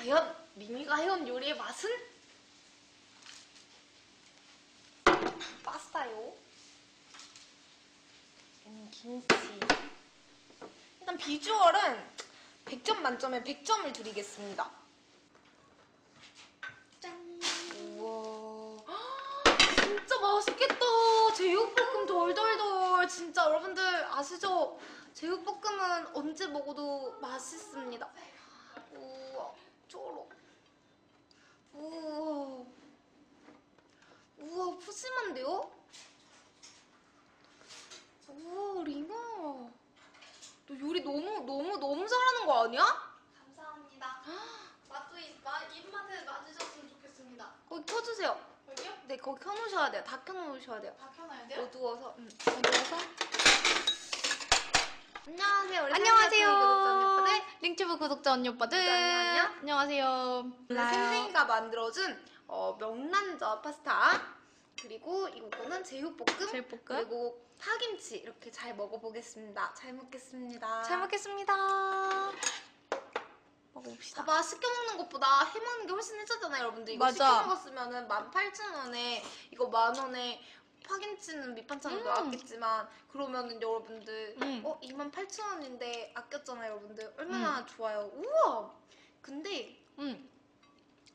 과연 미미가 해온 요리의 맛은? 파스타요. 음, 김치. 일단 비주얼은 100점 만점에 100점을 드리겠습니다. 짠. 우와. 진짜 맛있겠다. 제육볶음 돌돌돌. 진짜 여러분들 아시죠? 제육볶음은 언제 먹어도 맛있습니다. 우 와, 쫄록. 우와. 우와, 푸짐한데요? 우와, 리나. 너 요리 너무, 너무, 너무 잘하는 거 아니야? 감사합니다. 맛도 이- 마- 입맛에 맞으셨으면 좋겠습니다. 거기 켜주세요. 여기요? 네, 거기 켜놓으셔야 돼요. 다 켜놓으셔야 돼요. 다 켜놔야 돼요? 어두워서. 응. 어두워서. 안녕하세요. 안녕하세요. 링튜브 구독자 언니 오빠들. 안녕, 안녕. 안녕하세요. 오늘 생생이가 만들어준 어, 명란젓 파스타 그리고 이거는 제육볶음 제육볶음. 그리고 파김치 이렇게 잘 먹어보겠습니다. 잘 먹겠습니다. 잘 먹겠습니다. 먹어봅시다. 봐봐 시켜 먹는 것보다 해 먹는 게 훨씬 싸잖아요, 여러분들. 이거 맞아. 시켜 먹었으면 은 18,000원에 이거 만 원에 파김치는 밑반찬으로 음. 나왔겠지만 그러면은 여러분들 음. 어 28,000원인데 아꼈잖아요, 여러분들. 얼마나 좋아요. 우와. 근데 음.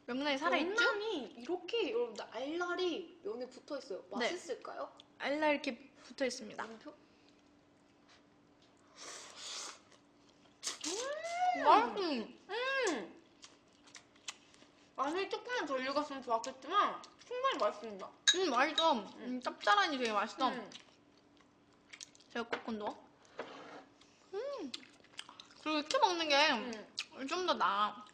명란이 살아있죠? 명란이 이렇게 여러분들 알알이 면에 붙어 있어요. 네. 맛있을까요? 알라 이렇게 붙어 있습니다. 양표? 음. 음. 안에 조금만 덜 익었으면 좋았겠지만 충분히 맛있습니다. 음, 맛있어. 음, 짭짤하니 되게 맛있어. 음. 제육볶음도. 음. 그리고 이렇게 먹는 게 음. 좀더 나아.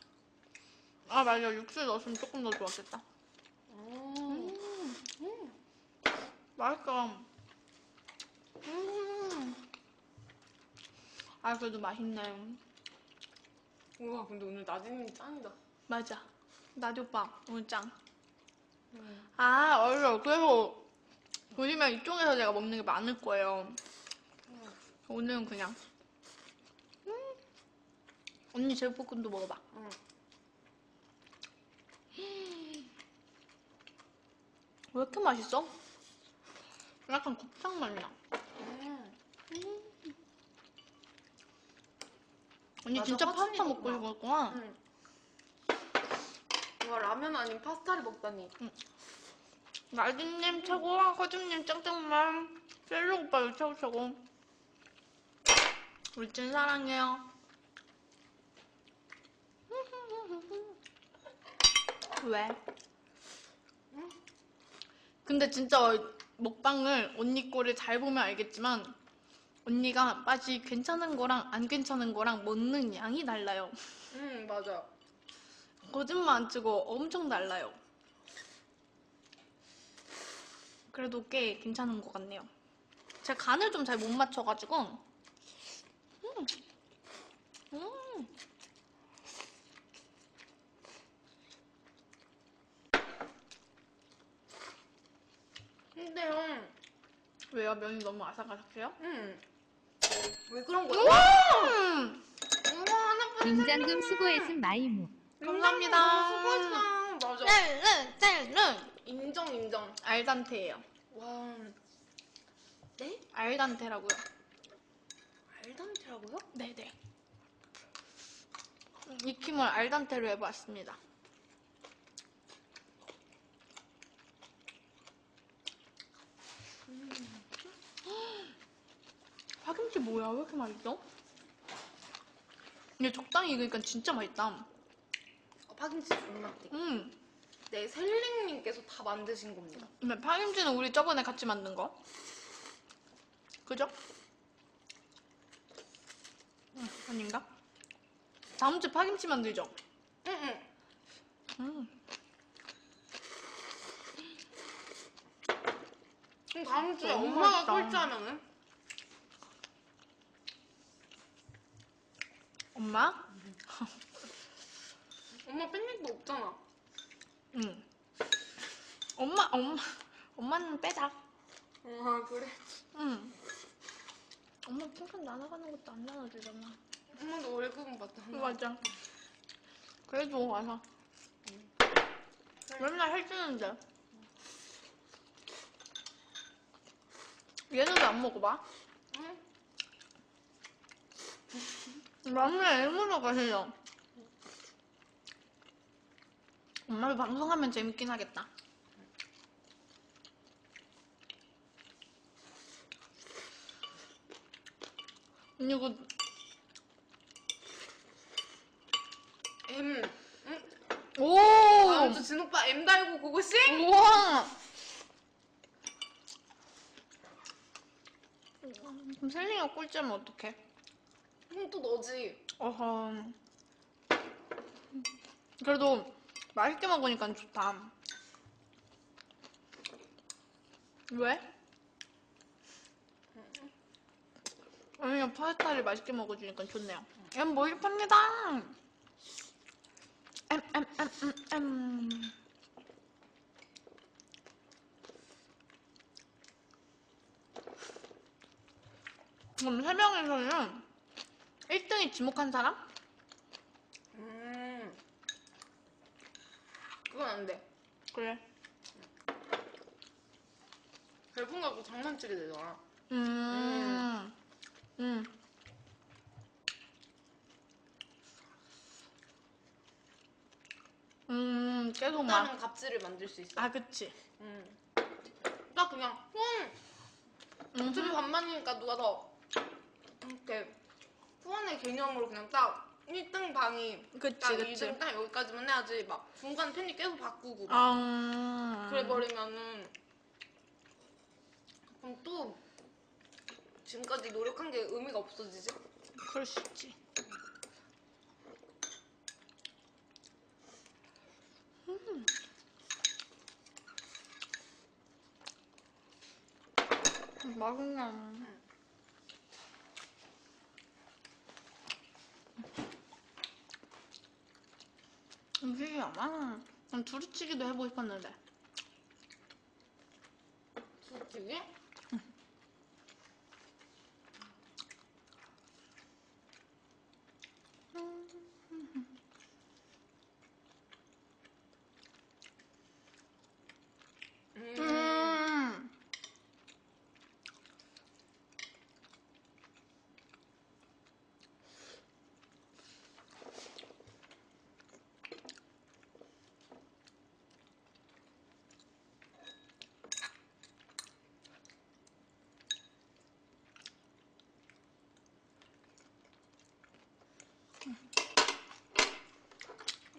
아, 맞아. 육수 넣었으면 조금 더 좋았겠다. 음. 음. 맛있어. 음. 아, 그래도 맛있네. 우와 근데 오늘 나진이 짱이다. 맞아. 나도 오빠, 오늘 짱. 음. 아, 맞아. 그래서 보시면 이쪽에서 제가 먹는 게 많을 거예요. 오늘은 그냥. 음. 언니 제육볶음도 먹어봐. 음. 왜 이렇게 맛있어? 약간 곱창 맛 나. 음. 언니 맞아, 진짜 파스타 먹고. 싶었구나. 음. 와 라면 아닌 파스타를 먹다니. 나진님 최고, 허준님 짱짱만, 셀로 오빠도 최고 최고. 우리 찐 사랑해요. 왜? 근데 진짜 먹방을 언니 거를 잘 보면 알겠지만 언니가 맛이 괜찮은 거랑 안 괜찮은 거랑 먹는 양이 달라요. 음 맞아. 거짓말 안 치고 엄청 달라요. 그래도 꽤 괜찮은 것 같네요. 제가 간을 좀 잘 못 맞춰가지고. 음. 음. 근데요. 왜요? 면이 너무 아삭아삭해요? 음. 왜 그런 거야? 음. 임장금 수고했음 마이무. 감사합니다. 수고했어. 맞아. 짤른, 짤른. 인정 인정. 알단테예요. 와. 네? 알단테라고요. 알단테라고요? 네네. 익힘을 알단테로 해봤습니다. 파김치 뭐야? 왜 이렇게 맛있어? 근데 적당히 익으니까 진짜 맛있다. 어, 파김치 존나 맛있 음. 네, 셀링님께서 다 만드신 겁니다. 근데 파김치는 우리 저번에 같이 만든 거. 그죠? 음, 아닌가? 다음 주에 파김치 만들죠? 응, 응. 음. 그럼 다음 주에 너무 엄마가 맛있다. 꼴찌하면은? 엄마? 엄마 팬님도 없잖아. 응. 엄마, 엄마, 엄마는 빼자. 아, 그래? 응. 엄마 칭찬 나눠가는 것도 안 나눠주잖아. 엄마도 월급은 받잖아. 맞아. 그래도 와서 맨날 해주는데 얘는 왜 안 먹어봐? 응? 맨날 일부러 가세요 엄마도 방송하면 재밌긴 하겠다 언니 이거 M. 응? 오! 아, 저 진오빠 M 달고 고고싱? 우와! 그럼 셀링가 꼴찌하면 어떡해? 응, 또 너지. 어허. 그래도 맛있게 먹으니까 좋다. 왜? 언니가 파스타를 맛있게 먹어주니까 좋네요. 엠 몰입합니다. 엠, 엠, 엠, 엠, 엠. 그럼 세 명에서는 1등이 지목한 사람? 음. 그건 안 돼. 그래. 별풍 갖고 장난치게 되잖아. 음. 음. 음, 계속 막. 다른 갑질을 만들 수 있어. 아, 그치. 음. 딱 그냥, 음, 음, 어차피 반반이니까 누가 더, 이렇게, 후원의 개념으로 그냥 딱, 1등 방이, 그치, 딱 그치. 2등 딱 여기까지만 해야지, 막, 중간 편집 계속 바꾸고, 막 아. 그래버리면은, 그럼 또, 지금까지 노력한 게 의미가 없어지지? 그럴 수 있지. 음. 맛있네. 음식이 아마 난 두루치기도 해보고 싶었는데? 음. 음.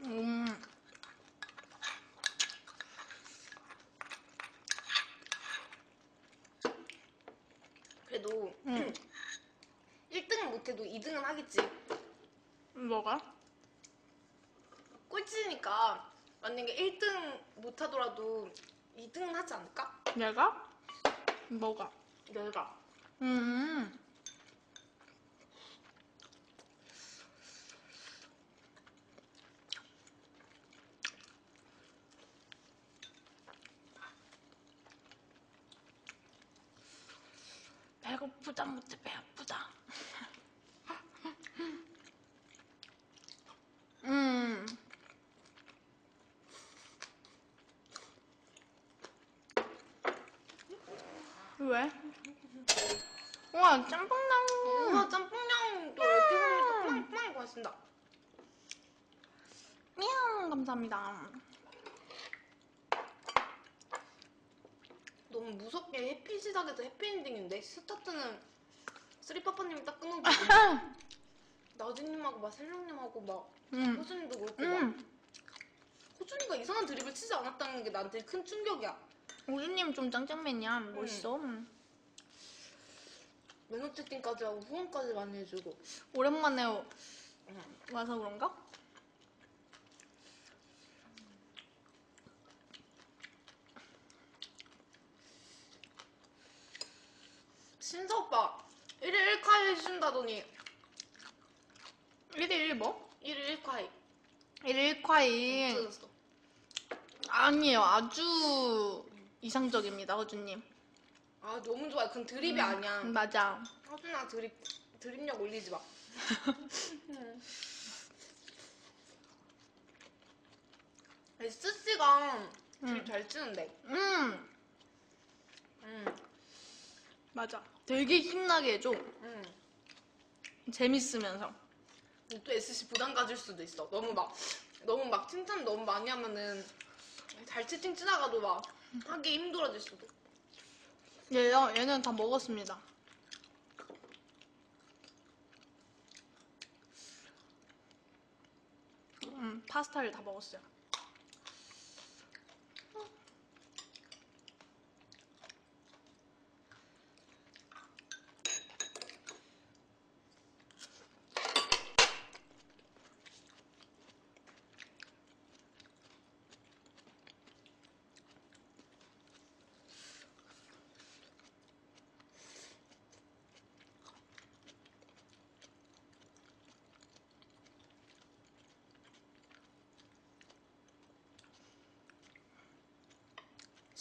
음. 그래도 음. 1등은 못해도 2등은 하겠지. 뭐가? 꼴찌니까 만약에 1등 못하더라도 2등은 하지 않을까? 내가? 뭐가? 내가. 음. 배고프다 못해 배고프다. 음. 왜? 우와 짬뽕나무. 우와 짬뽕냥도 10개 선물 뻥뻥이 고맙습니다. 미안 감사합니다. 너무 무섭게 해피 시작에서 해피엔딩인데 스타트는 쓰리빠빠님이 딱 끊어주고 나진님하고 막 셀령님하고 막 음. 호준이도 그렇고 막 음. 호준이가 이상한 드립을 치지 않았다는 게 나한테 큰 충격이야. 우주님 좀 짱짱맨이야. 멋있어. 음. 매너 채팅까지 하고 후원까지 많이 해주고. 오랜만에 응. 와서 그런가? 신서 오빠 1일 1카이 해준다더니 1일 1 뭐? 1일 1카이 1일 1과일. 없어졌어. 아니에요. 아주 이상적입니다, 허주님. 아 너무 좋아. 그건 드립이 아니야. 음, 맞아. 허준아 드립 드립력 올리지 마. SC가 음. 줄잘 치는데. 음 음. 맞아. 되게 힘나게 해줘. 음. 재밌으면서. 또 SC 부담 가질 수도 있어. 너무 막 너무 막 칭찬 너무 많이 하면은 잘 채팅 치다가도 막 하기 힘들어질 수도. 얘요, 얘는 다 먹었습니다. 음, 파스타를 다 먹었어요.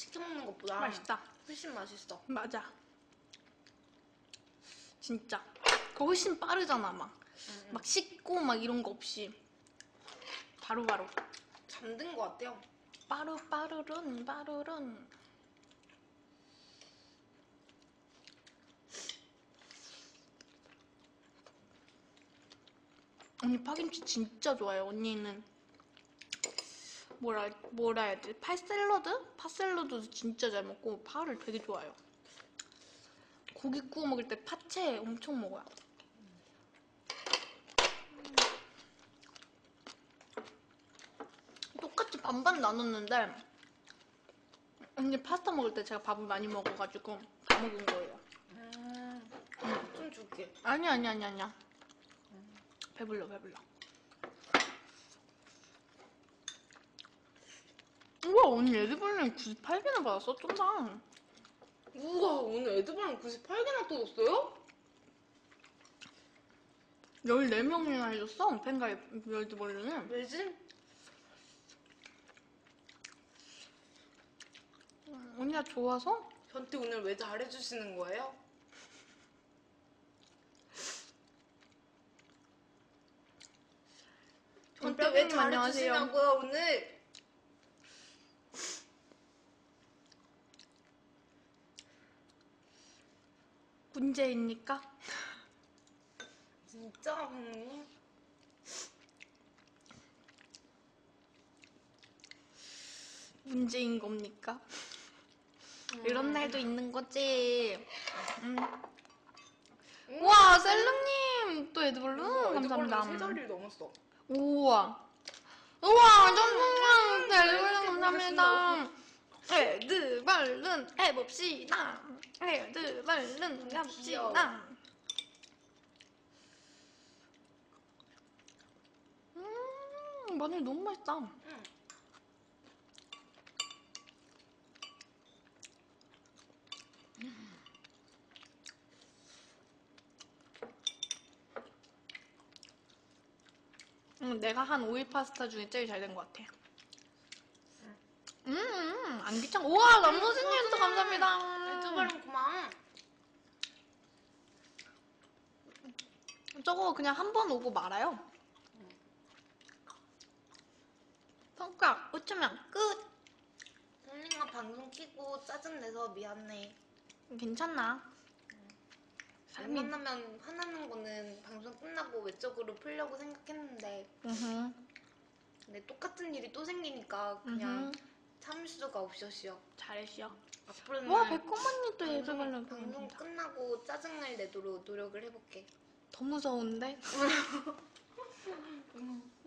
시켜 먹는 것보다 맛있다. 훨씬 맛있어. 맞아. 진짜. 그거 훨씬 빠르잖아, 막. 음, 막 씻고 막 이런 거 없이. 바로바로. 잠든 것 같아요. 빠루, 빠루룬, 빠루룬. 언니 파김치 진짜 좋아요. 언니는 뭐라 뭐라 해야 돼? 파샐러드? 파 샐러드도 진짜 잘 먹고 파를 되게 좋아해요. 고기 구워 먹을 때 파채 엄청 먹어요. 똑같이 반반 나눴는데 언니 파스타 먹을 때 제가 밥을 많이 먹어가지고 다 먹은 거예요. 음, 좀 줄게. 아니 아니 아니 아니야. 배불러 배불러. 우와 언니 에드벌린 98개나 받았어? 쫀다. 우와 오늘 에드바랑 98개나 뜯었어요? 14명이나 해줬어 팬가입 에드벌린을. 왜지? 언니가 좋아서? 저한테 오늘 왜 잘해주시는 거예요? 저한테 왜. 잘해주시냐고요 오늘? 문제입니까? 진짜 음. 문제인 겁니까? 이런 날도 있는 거지. 음. 우와 셀릉님 또 에드벌룬 감사합니다. 세 자리를 넘었어. 우와. 우와, 점점점 에드벌룬 감사합니다. 에드벌룬 해봅시다. 에드벌룬 귀여워. 갑시다. 음, 마늘 너무 맛있다. 응. 음, 내가 한 오일 파스타 중에 제일 잘 된 것 같아. 음, 음, 안 귀찮. 우와, 남소진님도 감사합니다. 에드바랑 고마워. 저거 그냥 한 번 오고 말아요. 손가락 웃으면 끝. 언니가 방송 키고 짜증내서 미안해. 괜찮나? 안 삶이. 만나면 화나는 거는 방송 끝나고 외적으로 풀려고 생각했는데 으흠, 근데 똑같은 일이 또 생기니까 그냥 으흠. 참을 수가 없었어요. 잘했어. 앞으로는 와, 백곰 언니 또 방송, 예술발로 방송 보내준다. 끝나고 짜증날 내도록 노력을 해볼게. 더 무서운데?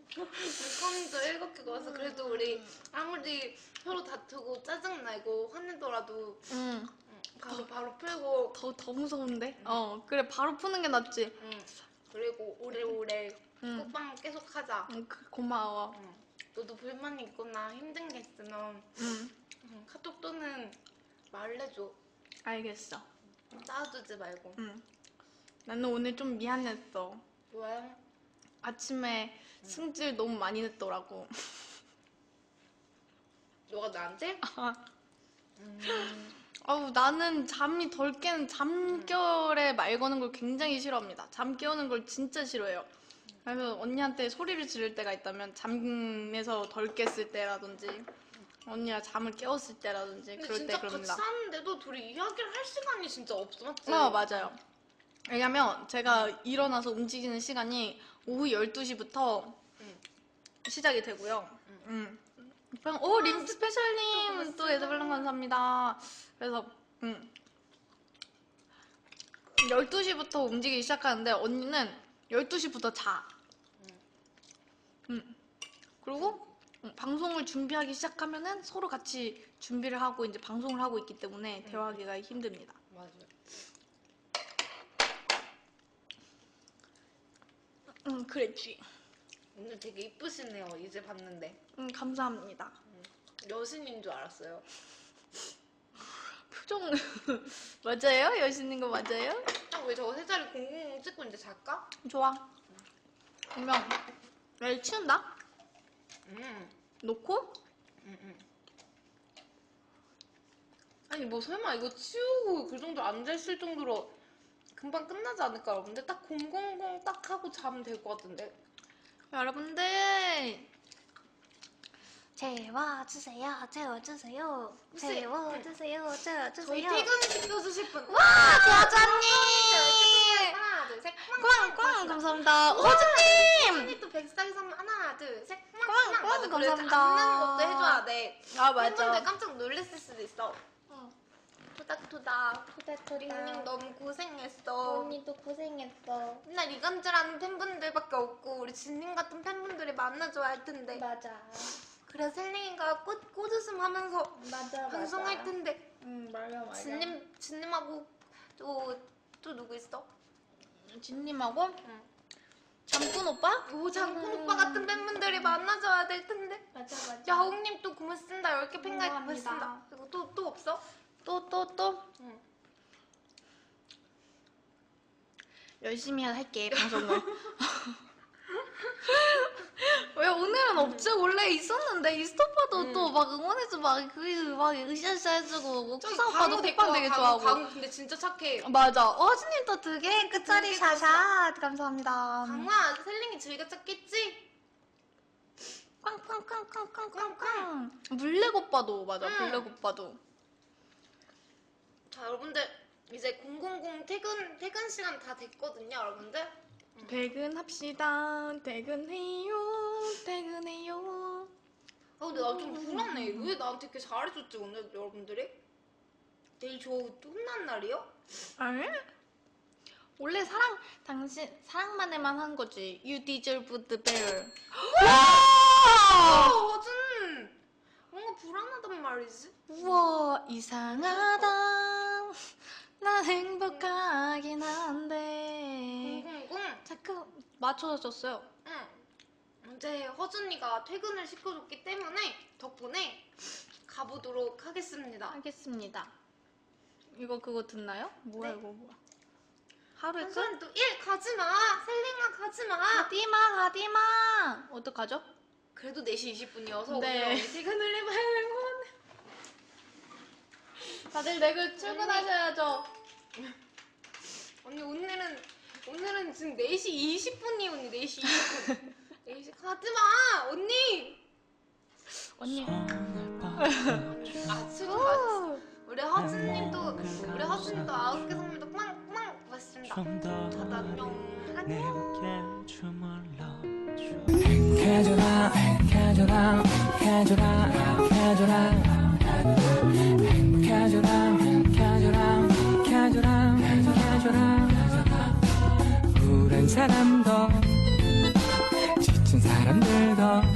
백컴도 일곱 개가 와서 그래도 우리 아무리 서로 다투고 짜증나고 화내더라도 응. 응, 바로 바로 풀고 더, 더 무서운데? 어, 그래, 바로 푸는 게 낫지. 응. 그리고 오래오래 응. 국방 계속 하자. 응, 그, 고마워. 응. 너도 불만이 있거나 힘든 게 있으면 응, 응, 카톡 또는 말을 해줘. 알겠어. 쌓아두지 말고. 응. 나는 오늘 좀 미안했어. 왜? 아침에 승질 너무 많이 냈더라고. 너가 나한테? 아, 음, 아우, 나는 잠이 덜 깨는 잠결에 말 거는 걸 굉장히 싫어합니다. 잠 깨우는 걸 진짜 싫어해요. 그래서 언니한테 소리를 지를 때가 있다면 잠에서 덜 깼을 때라든지 언니가 잠을 깨웠을 때라든지 근데 그럴 때 진짜 같이 그럽니다. 사는데도 둘이 이야기를 할 시간이 진짜 없어 맞지? 어, 맞아요. 왜냐면 제가 일어나서 움직이는 시간이 오후 12시부터 응. 시작이 되고요. 응. 음. 그냥 오, 림 스페셜님 또 에드블랑 감사합니다. 그래서 음. 12시부터 움직이기 시작하는데 언니는 12시부터 자. 음. 그리고 음, 방송을 준비하기 시작하면은 서로 같이 준비를 하고 이제 방송을 하고 있기 때문에 대화하기가 힘듭니다. 맞아요. 음, 그랬지. 오늘 되게 이쁘시네요. 이제 봤는데 음, 감사합니다. 여신인 줄 알았어요. 표정 맞아요? 여신인 거 맞아요? 형왜 저거 세 자리 공공 찍고 이제 잘까? 좋아. 그러 면날 치운다. 음, 놓고 음, 음. 아니 뭐 설마 이거 치우고 그 정도 앉아있을 정도로 금방 끝나지 않을까 여러분들? 딱 000 딱 하고 자면 될 것 같은데 여러분들 재워주세요, 재워주세요, 글쎄, 재워주세요, 저희 재워주세요. 퇴근시켜주실 분 와, 과자님! 둘셋. 꽝꽝 감사합니다. 호주님! 언니 또 백사기 선물 하나 둘셋. 맞아 그래 감사합니다. 앉는 것도 해줘야 돼. 아 팬분들 깜짝 놀랐을 수도 있어. 토닥토닥. 링님 토닥토닥. 너무 고생했어. 언니도 고생했어. 맨날 이간질하는 팬분들밖에 없고 우리 진님 같은 팬분들이 만나줘야 할 텐데. 맞아. 그래 셀링이가 꽃, 꽃웃음 하면서 맞아 방송할 맞아. 텐데. 응 맞아 맞아. 진님, 진님하고 또, 또 누구 있어? 진님하고 응. 잠꾼 오빠? 오 장군 음. 오빠 같은 팬분들이 만나줘야 될 텐데 맞아 맞아 야옹님 또 고맙습니다 10개 팬가입 감사합니다. 고맙습니다 그리고 또, 또 없어? 또 또 또, 응. 열심히 할게 방송을. 왜 오늘은 없죠? 원래 있었는데 이스토파도 음. 또막 응원해서 막그막 으쌰으쌰 해주고 쿠사 오빠도 톡방 되게 좋아하고. 광고 근데 진짜 착해 맞아. 어즈님 또두개 끝자리 샤샷 감사합니다. 강아 셀링이 즐겨 찾겠지? 꽝꽝꽝꽝꽝꽝꽝. 오빠도 맞아. 응. 블랙 오빠도. 자 여러분들 이제 000 퇴근 퇴근 시간 다 됐거든요 여러분들 퇴근합시다. 퇴근해요. 퇴근해요. 아 근데 나 좀 불안해 왜 나한테 이렇게 잘해줬지 오늘 여러분들이? 내일 저 혼난 날이요? 아니? 원래 사랑 당신 사랑만에만 한 거지. You deserve the bear. 아 와! 어준 뭔가 불안하단 말이지 우와 이상하다. 난 행복하긴 한데 000 자꾸 맞춰서 줬어요. 응. 이제 허준이가 퇴근을 시켜줬기 때문에 덕분에 가보도록 하겠습니다. 알겠습니다. 이거 그거 듣나요? 뭐야 네. 이거 뭐야? 하루에 끝? 한솔 또1 가지마! 셀링아 가지마! 가디마 가디마 어떡하죠? 그래도 4시 20분이어서 네. 오늘 퇴근을 해봐야겠고 다들 내일 출근하셔야죠. 언니 오늘은 오늘은 지금 4시 20분이 언니 4시 20분 4시 가지마! 언니! 언니. 아 출근 가셨어 우리 허준님도 우리 허준님도 아홉 개 선물도 꽝꽝 고맙습니다 다들 안녕 안녕 해줘라 해줘라 해줘라 해줘라 해줘라 해줘라 해줘라 해줘라 푸른 사람 만들다.